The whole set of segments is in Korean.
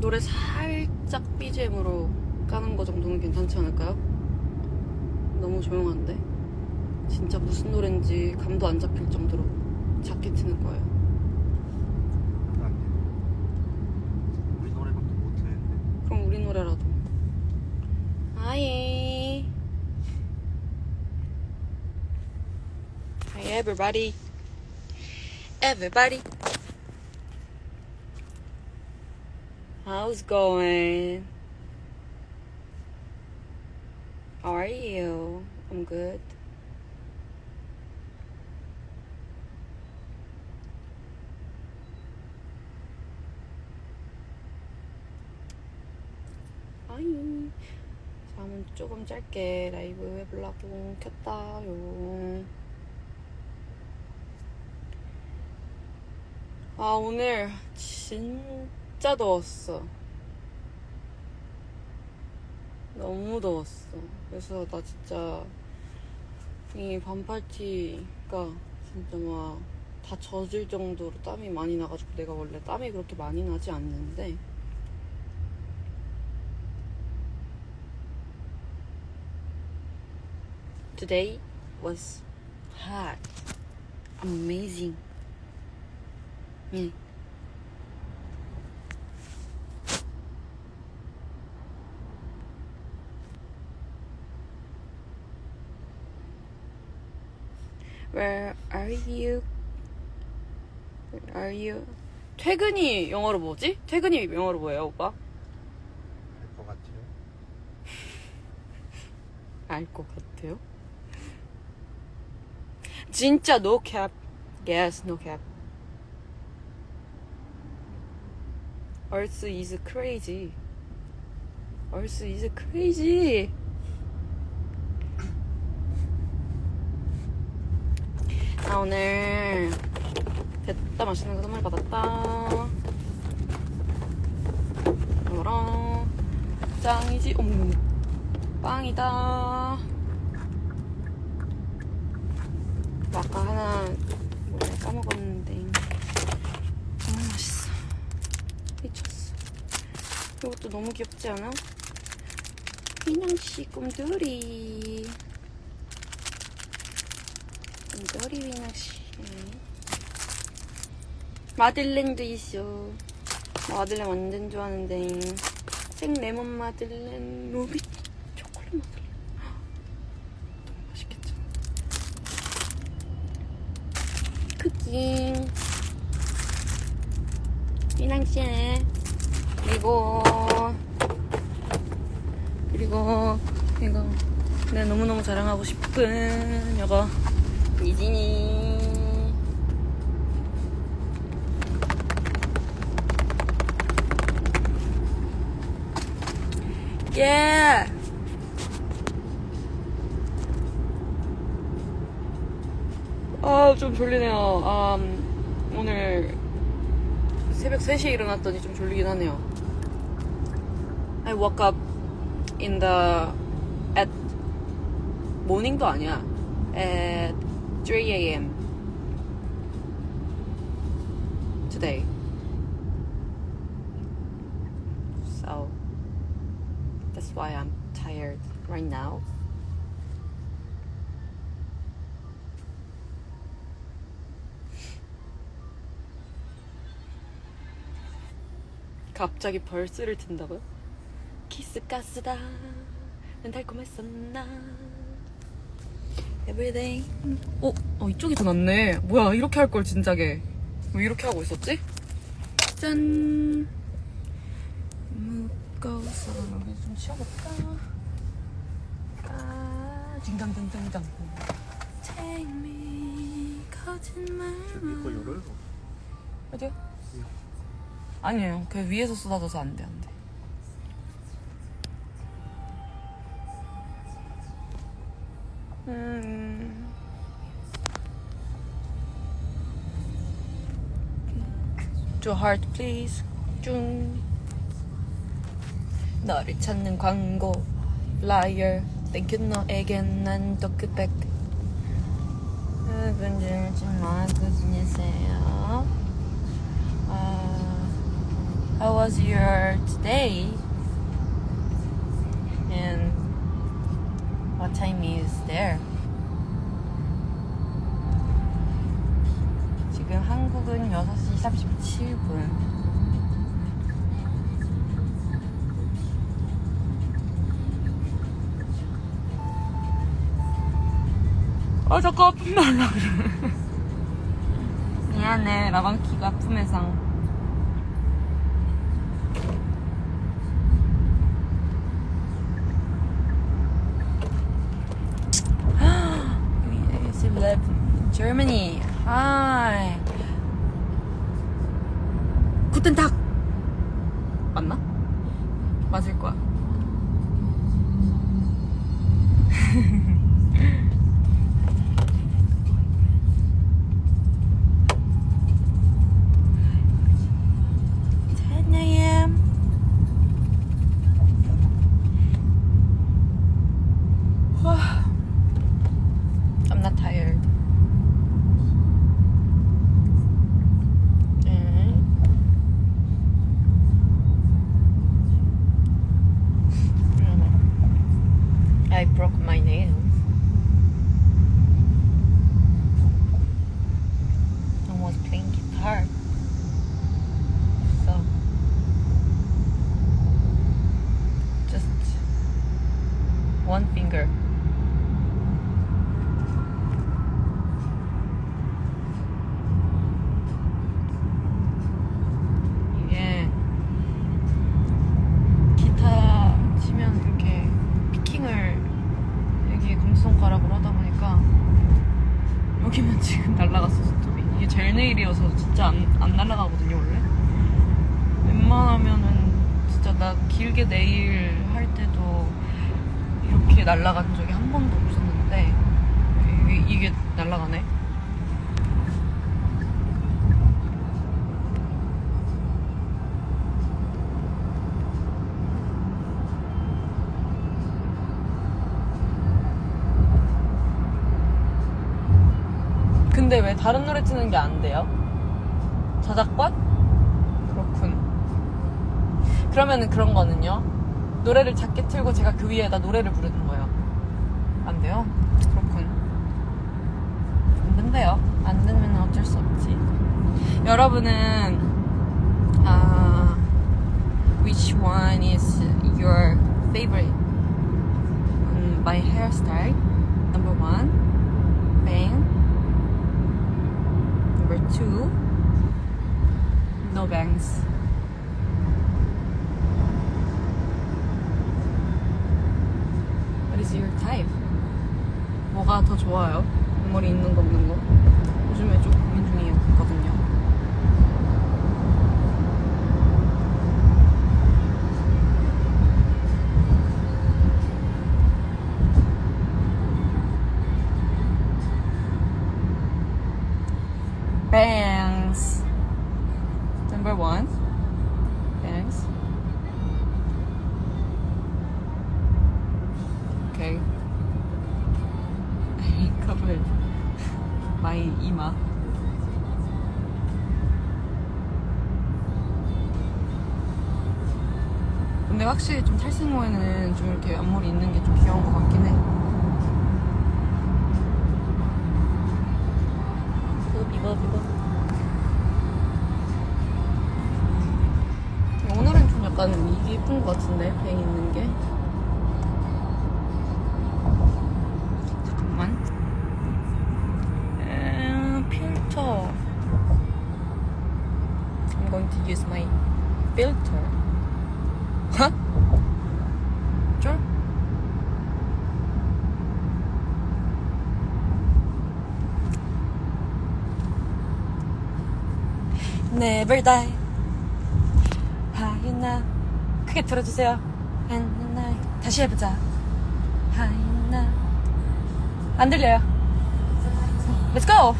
노래 살짝 BGM으로 까는 거 정도는 괜찮지 않을까요? 너무 조용한데 진짜 무슨 노래인지 감도 안 잡힐 정도로 작게 트는 거예요. 안 돼. 우리 노래밖에 못 듣는데. 그럼 우리 노래라도. Hi. Hi everybody. Everybody. How's going? How are you? I'm good. 아이 잠은 조금 짧게 라이브 해보려고 켰다요 아 오늘 진 짜 더웠어 너무 더웠어 그래서 나 진짜 이 반팔티가 진짜 막 다 젖을 정도로 땀이 많이 나가지고 내가 원래 땀이 그렇게 많이 나지 않는데 Today was hot. Amazing. 예. Where are you? Where are you? 퇴근이 영어로 뭐지? 퇴근이 영어로 뭐예요, 오빠? 할것 같아요. 알 것 같아요. 진짜 no cap. Yes, no cap. Earth is crazy. Earth is crazy. 나 오늘 됐다 맛있는 거 선물 받았다. 이거랑 짱이지. 어머. 빵이다. 아까 하나 원래 까먹었는데 너무 맛있어. 미쳤어. 이것도 너무 귀엽지 않아? 민영씨 꿈돌이. 꿈돌이 민영씨. 마들렌도 있어. 나 마들렌 완전 좋아하는데. 생 레몬 마들렌, 루비 초콜릿 마들렌. 너무 맛있겠죠? 쿠키. 미낭씨. 그리고, 그리고, 이거. 내가 너무너무 자랑하고 싶은, 이거. 니진이. 예! 아, 좀 졸리네요. 아, 음, 오늘 새벽 3시에 일어났더니 좀 졸리긴 하네요. I woke up in the, at, morning도 아니야. at 3 a.m. today. So, that's why I'm tired right now. 갑자기 벌스를 튼다고요? 키스 가스다 난 달콤했었나 Everyday 어? 어 이쪽이 더 낫네 뭐야 이렇게 할 걸 진작에 왜 이렇게 하고 있었지? 짠 묶어서 여기 좀 치워볼까? 아 징장징장장 Take me 거짓말 저기 거 열어요. 어디요? 아니에요. 그 위에서 쏟아져서 안 돼, 안 돼. 음. 저 heart please. 쭉. 너를 찾는 광고 flyer 땡큐 너에겐 난 토크백 분들지 마, 그지내세요. 아, How was your today? And what time is there? 지금 한국은 6시 37분. 아 자꾸 아픈 말라 그래. 미안해 라방키가 아픔해상. You live Guten Tag. 맞나? 맞을 거야. I broke my nails. 보니까 여기만 지금 날라갔어 스톱이. 이게 젤 네일이어서 진짜 안, 안 날라가거든요 원래? 웬만하면은 진짜 나 길게 네일 할 때도 이렇게 날라간 적이 한 번도 없었는데 이게, 이게 날라가네 근데 왜 다른 노래 트는 게 안 돼요? 저작권? 그렇군. 그러면은 그런 거는요? 노래를 작게 틀고 제가 그 위에다 노래를 부르는 거예요. 안 돼요? 그렇군. 안 된대요. 안 되면 어쩔 수 없지. 여러분은, 아, which one is your favorite? 음, my hairstyle. Number one, bang. Number two, no bangs. What is your type? 뭐가 더 좋아요? 앞머리 있는 거 없는 거? 요즘에 좀 고민 중이거든요. 근데 확실히 좀 탈색모에는 좀 이렇게 앞머리 있는 게 좀 귀여운 것 같긴 해. 비버 비버. 오늘은 좀 약간 이게 예쁜 것 같은데 뱅 있는 게. 잠깐만. 음, 필터. I'm going to use my filter. 쫄? Never die. 하이나 크게 들어주세요. 다시 해보자. 하이나 안 들려요. Let's go.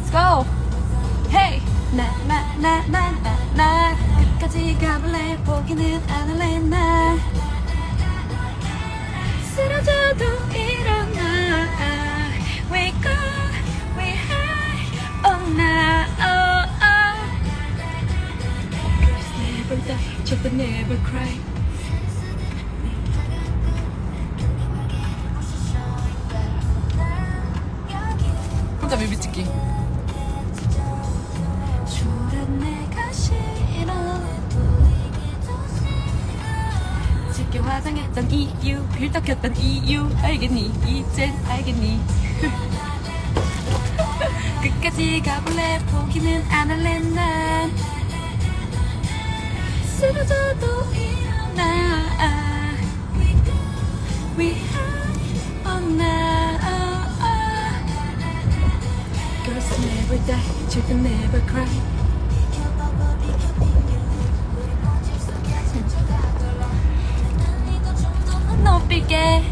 Let's go. 나나나나나나 끝까지 가볼래 포기는 안 할래 나 쓰러져도 일어나 Wake up, we high, oh now, oh oh can never cry 혼자 뮤비 찍기 짙게 화장했던 이유 켰던 이유. 알겠니? 이젠 알겠니? 끝까지 가볼래? 포기는 안 할래 난. 쓰러져도 일어나. 위하거나 Girls never die, children never cry 높이게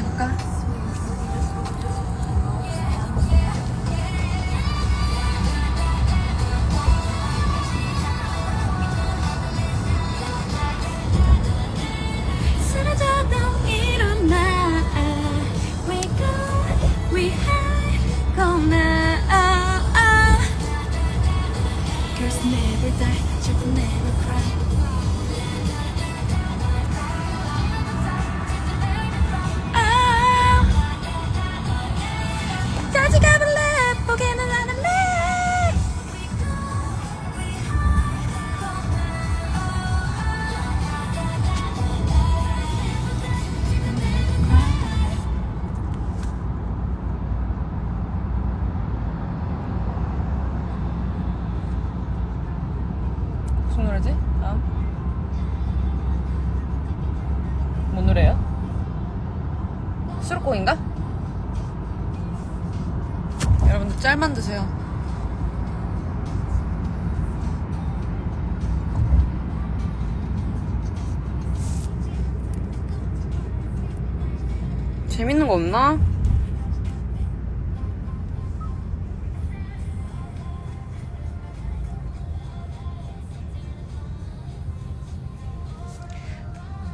해볼까? 수록곡인가? 여러분들 짤만 드세요 재밌는 거 없나?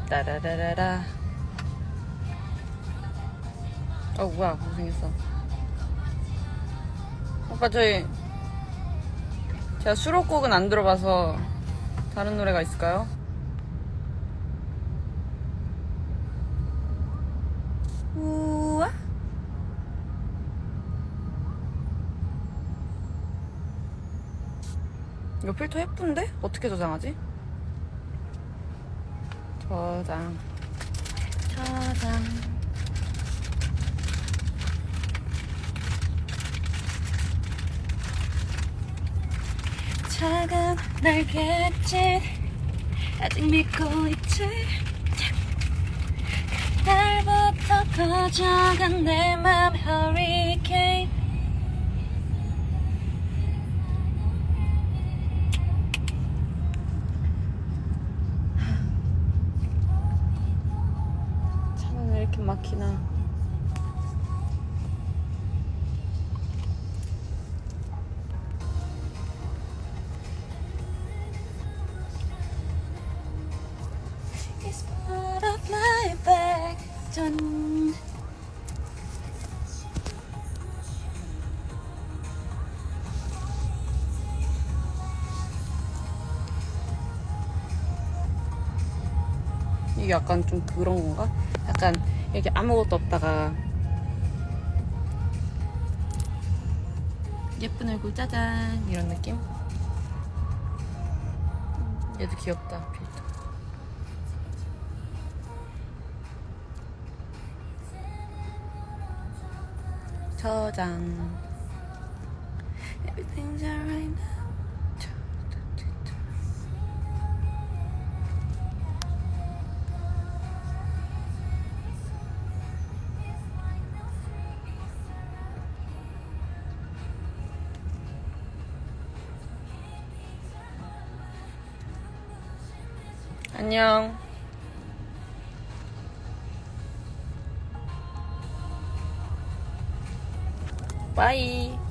따라라라라. 어, 뭐야, 고생했어. 오빠, 저희, 제가 수록곡은 안 들어봐서 다른 노래가 있을까요? 우와. 이거 필터 예쁜데? 어떻게 저장하지? 저장 저장 작은 날갯짓 아직 믿고 있지? 날부터 퍼져간 내맘 허리케인 차는 왜 이렇게 막히나 이게 약간 좀 그런 건가? 약간 이렇게 아무것도 없다가 예쁜 얼굴 짜잔 이런 느낌? 얘도 귀엽다 필터 저장 Everything's alright now 안녕. 바이.